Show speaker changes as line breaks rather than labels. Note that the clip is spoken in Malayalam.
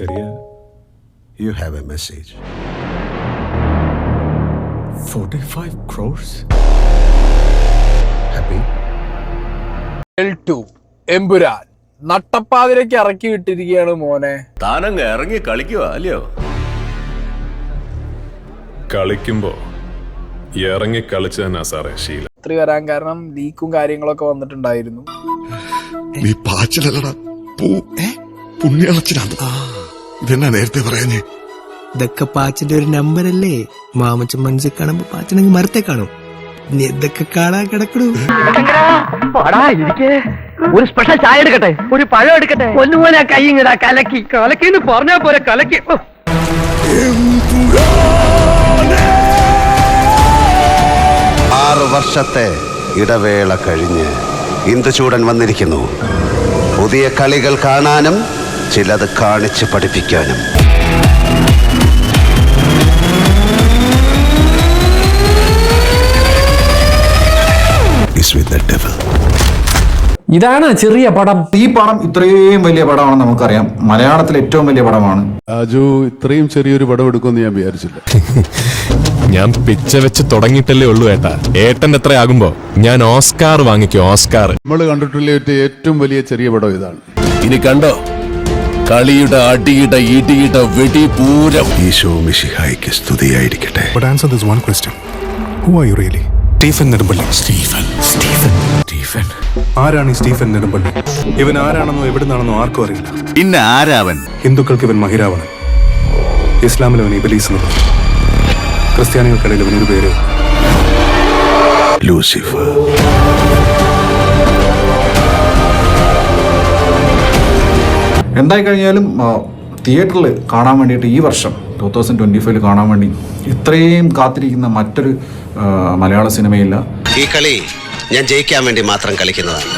ചെറിയ
you have a message
45 crores?
Happy
L two Empuraan. നട്ടപ്പാതിലേക്ക് ഇറക്കി വിട്ടിരിക്കുകയാണ് മോനെ.
താനങ്ങ് ഇറങ്ങി കളിക്കുക അല്ലയോ?
കളിക്കുമ്പോ ഇറങ്ങി കളിച്ചു തന്നെ സാറേ ശീല.
ഇത്ര വരാൻ കാരണം ലീക്കും കാര്യങ്ങളൊക്കെ വന്നിട്ടുണ്ടായിരുന്നു.
നീ പാച്ചിലല്ലടാ. പൂ പുണ്യാളച്ചനാണ്. ഇതെന്നാ നേരത്തെ പറയാഞ്ഞേ?
ഇതൊക്കെ പാച്ചന്റെ ഒരു നമ്പർ അല്ലേ മാമച്ചൻ മനസ്സിൽ കാണുമ്പോ പാച്ചനെങ്കിൽ മരത്തെ കാണും. ഇനി ഇതൊക്കെ കാണാൻ കിടക്കണു.
ഒരു സ്പെഷ്യൽ ചായ എടുക്കട്ടെ? ഒരു പഴം എടുക്കട്ടെ? ഒന്നുപോലെ കൈ ഇങ്ങടാ കലക്കി. കലക്കി എന്ന് പറഞ്ഞാ പോലെ കലക്കി.
ആറ് വർഷത്തെ ഇടവേള കഴിഞ്ഞ് ഇന്ദുചൂടൻ വന്നിരിക്കുന്നു. പുതിയ കളികൾ കാണാനും ചിലത് കാണിച്ച് പഠിപ്പിക്കാനും. Is with the devil.
ഇതാണ് ചെറിയ പടം.
ഈ പടം ഇത്രയും വലിയ പടമാണെന്ന് നമുക്കറിയാം. മലയാളത്തിലെ ഏറ്റവും വലിയ പടമാണ്.
രാജു ഇത്രയും ചെറിയൊരു പടം എടുക്കുമെന്ന് ഞാൻ വിചാരിച്ചില്ല.
ഞാൻ പിച്ച വെച്ച് തുടങ്ങിയിട്ടല്ലേ ഉള്ളൂ ഏട്ടാ. ഏട്ടൻ എത്രയാകുമ്പോ ഞാൻ ഓസ്കാർ വാങ്ങിക്കും ഓസ്കാർ.
നമ്മൾ കണ്ടിട്ടുള്ള ഏറ്റവും വലിയ ചെറിയ പടം ഇതാണ്.
ഇനി കണ്ടോ? കളിയുടെ അടിയുടെ ഇടിയുടെ വെടി പൂരം
ഈശോ മിശിഹായിക്ക് സ്തുതിയായിരിക്കട്ടെ.
But answer this one question. Who are you really? Stephen Nedumpally Stephen Stephen Stephen ആരാണ് ഈ സ്റ്റീഫൻ നെടുമ്പള്ളി ഇവൻ ആരാണെന്നോ എവിടുന്നാണെന്നോ ആർക്കും അറിയില്ല.
പിന്നെ ആരാവൻ?
ഹിന്ദുക്കൾക്ക് ഇവൻ മഹിരാവണൻ ഇസ്ലാമിൽ അവൻ ഇബലീസ് എന്ന് പറയും. ക്രിസ്ത്യാനികൾക്കിടയിൽ പേര്
ലൂസിഫർ.
എന്തായി കഴിഞ്ഞാലും തിയേറ്ററിൽ കാണാൻ വേണ്ടിയിട്ട് ഈ വർഷം ടു തൗസൻഡ് ട്വന്റി ഫൈവിൽ കാണാൻ വേണ്ടി ഇത്രയും കാത്തിരിക്കുന്ന മറ്റൊരു മലയാള സിനിമയില്ല.
ഈ കളി ഞാൻ ജയിക്കാൻ വേണ്ടി മാത്രം കളിക്കുന്നതാണ്.